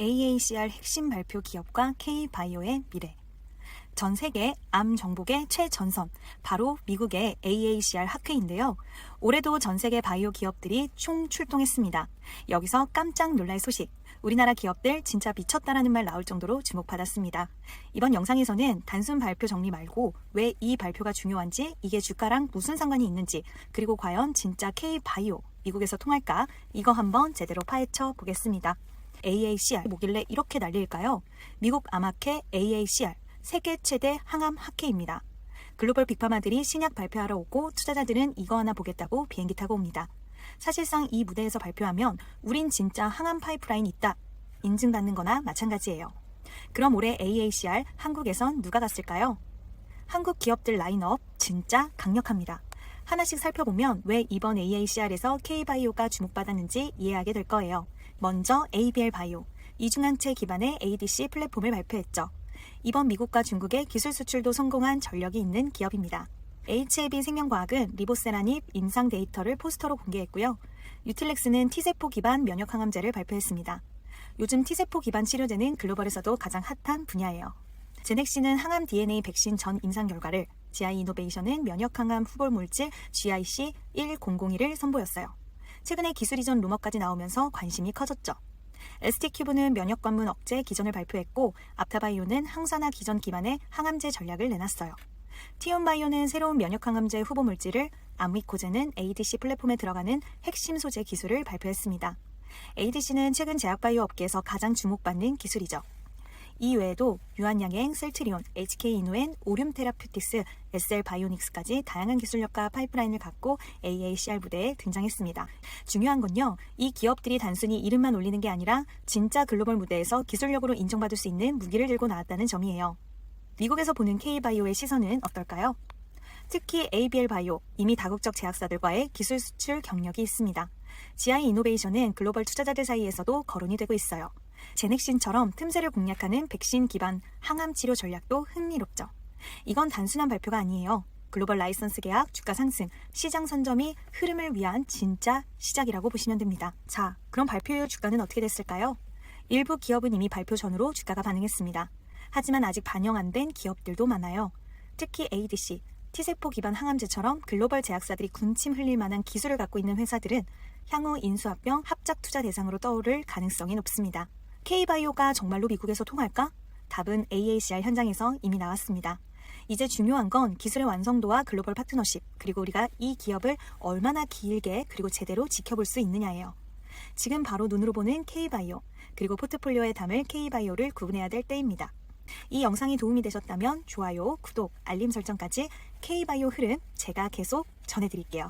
AACR 핵심 발표 기업과 K바이오의 미래. 전 세계 암 정복의 최전선, 바로 미국의 AACR 학회인데요. 올해도 전 세계 바이오 기업들이 총 출동했습니다. 여기서 깜짝 놀랄 소식. 우리나라 기업들 진짜 미쳤다라는 말 나올 정도로 주목받았습니다. 이번 영상에서는 단순 발표 정리 말고 왜 이 발표가 중요한지, 이게 주가랑 무슨 상관이 있는지, 그리고 과연 진짜 K바이오, 미국에서 통할까? 이거 한번 제대로 파헤쳐 보겠습니다. AACR 뭐길래 이렇게 난리일까요? 미국 암학회 AACR 세계 최대 항암 학회입니다. 글로벌 빅파마들이 신약 발표하러 오고 투자자들은 이거 하나 보겠다고 비행기 타고 옵니다. 사실상 이 무대에서 발표하면 우린 진짜 항암 파이프라인 있다 인증받는 거나 마찬가지예요. 그럼 올해 AACR 한국에선 누가 갔을까요? 한국 기업들 라인업 진짜 강력합니다. 하나씩 살펴보면 왜 이번 AACR에서 K바이오가 주목받았는지 이해하게 될 거예요. 먼저 ABL 바이오, 이중항체 기반의 ADC 플랫폼을 발표했죠. 이번 미국과 중국의 기술 수출도 성공한 전력이 있는 기업입니다. HAB 생명과학은 리보세라닙 임상 데이터를 포스터로 공개했고요. 유틸렉스는 T세포 기반 면역 항암제를 발표했습니다. 요즘 T세포 기반 치료제는 글로벌에서도 가장 핫한 분야예요. 제넥시는 항암 DNA 백신 전 임상 결과를, GI 이노베이션은 면역 항암 후볼 물질 GIC 1001을 선보였어요. 최근에 기술 이전 루머까지 나오면서 관심이 커졌죠. ST큐브는 면역 관문 억제 기전을 발표했고 앞타바이오는 항산화 기전 기반의 항암제 전략을 내놨어요. 티온바이오는 새로운 면역 항암제 후보 물질을 암위코제는 ADC 플랫폼에 들어가는 핵심 소재 기술을 발표했습니다. ADC는 최근 제약바이오 업계에서 가장 주목받는 기술이죠. 이 외에도 유한양행, 셀트리온, HK-이노엔, 오륨 테라퓨틱스, SL 바이오닉스까지 다양한 기술력과 파이프라인을 갖고 AACR 부대에 등장했습니다. 중요한 건요, 이 기업들이 단순히 이름만 올리는 게 아니라 진짜 글로벌 무대에서 기술력으로 인정받을 수 있는 무기를 들고 나왔다는 점이에요. 미국에서 보는 K바이오의 시선은 어떨까요? 특히 ABL 바이오, 이미 다국적 제약사들과의 기술 수출 경력이 있습니다. GI 이노베이션은 글로벌 투자자들 사이에서도 거론이 되고 있어요. 제넥신처럼 틈새를 공략하는 백신 기반 항암 치료 전략도 흥미롭죠. 이건 단순한 발표가 아니에요. 글로벌 라이선스 계약, 주가 상승, 시장 선점이 흐름을 위한 진짜 시작이라고 보시면 됩니다. 자, 그럼 발표 이후 주가는 어떻게 됐을까요? 일부 기업은 이미 발표 전후로 주가가 반응했습니다. 하지만 아직 반영 안 된 기업들도 많아요. 특히 ADC, T세포 기반 항암제처럼 글로벌 제약사들이 군침 흘릴 만한 기술을 갖고 있는 회사들은 향후 인수합병 합작 투자 대상으로 떠오를 가능성이 높습니다. K바이오가 정말로 미국에서 통할까? 답은 AACR 현장에서 이미 나왔습니다. 이제 중요한 건 기술의 완성도와 글로벌 파트너십, 그리고 우리가 이 기업을 얼마나 길게 그리고 제대로 지켜볼 수 있느냐예요. 지금 바로 눈으로 보는 K바이오, 그리고 포트폴리오에 담을 K바이오를 구분해야 될 때입니다. 이 영상이 도움이 되셨다면 좋아요, 구독, 알림 설정까지 K바이오 흐름 제가 계속 전해드릴게요.